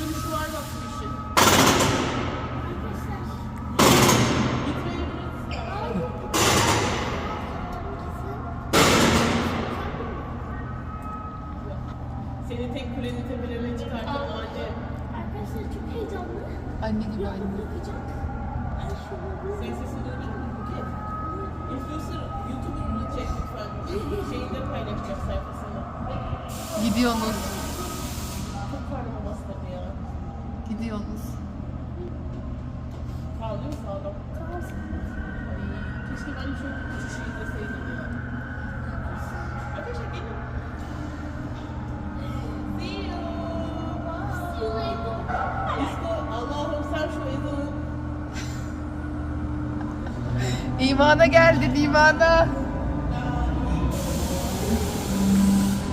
yapamazsın işi. Gitmeyebiliriz. Seni tek kulenin tepelerine çıkartan ağacı. Arkadaşlar çok heyecanlı. Anne gibi anne. Senin sesini duydun mu Buket? Influencer YouTuber'ını çek lütfen. Şeyinde paylaşacak sayfasında. Gidiyorsunuz. İmana geldin imana.